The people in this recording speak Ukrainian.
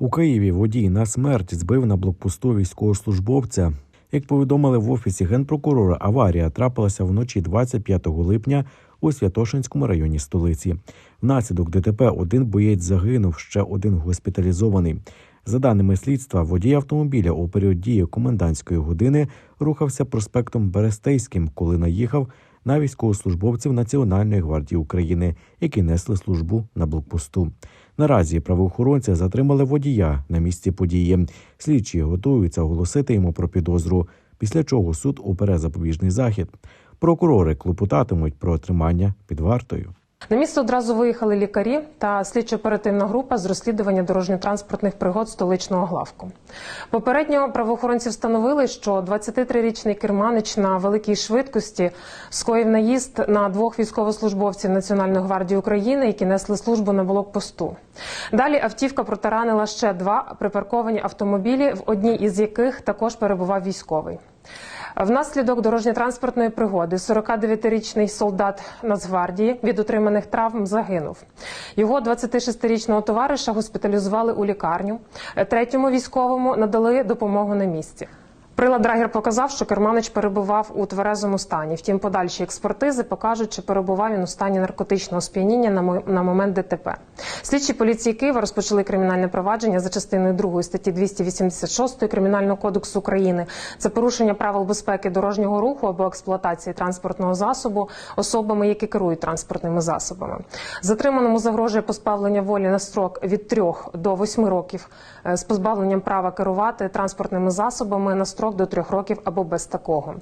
У Києві водій на смерть збив на блокпосту військовослужбовця. Як повідомили в офісі генпрокурора, аварія трапилася вночі 25 липня у Святошинському районі столиці. Внаслідок ДТП один боєць загинув, ще один госпіталізований. За даними слідства, водій автомобіля у період дії комендантської години рухався проспектом Берестейським, коли наїхав на військовослужбовців Національної гвардії України, які несли службу на блокпосту. Наразі правоохоронці затримали водія на місці події. Слідчі готуються оголосити йому про підозру, після чого суд обере запобіжний захід. Прокурори клопотатимуть про отримання під вартою. На місце одразу виїхали лікарі та слідчо-оперативна група з розслідування дорожньо-транспортних пригод столичного главку. Попередньо правоохоронці встановили, що 23-річний керманич на великій швидкості скоїв наїзд на двох військовослужбовців Національної гвардії України, які несли службу на блокпосту. Далі автівка протаранила ще два припарковані автомобілі, в одній із яких також перебував військовий. Внаслідок дорожньо-транспортної пригоди 49-річний солдат Нацгвардії від отриманих травм загинув. Його 26-річного товариша госпіталізували у лікарню. Третьому військовому надали допомогу на місці. Прилад Драгер показав, що керманич перебував у тверезому стані. Втім, подальші експертизи покажуть, чи перебував він у стані наркотичного сп'яніння на мо- на момент ДТП. Слідчі поліції Києва розпочали кримінальне провадження за частиною 2 статті 286 Кримінального кодексу України. Це порушення правил безпеки дорожнього руху або експлуатації транспортного засобу особами, які керують транспортними засобами. Затриманому загрожує позбавлення волі на строк від 3 до 8 років е, з позбавленням права керувати транспортними засобами на строк до 3 років або без такого.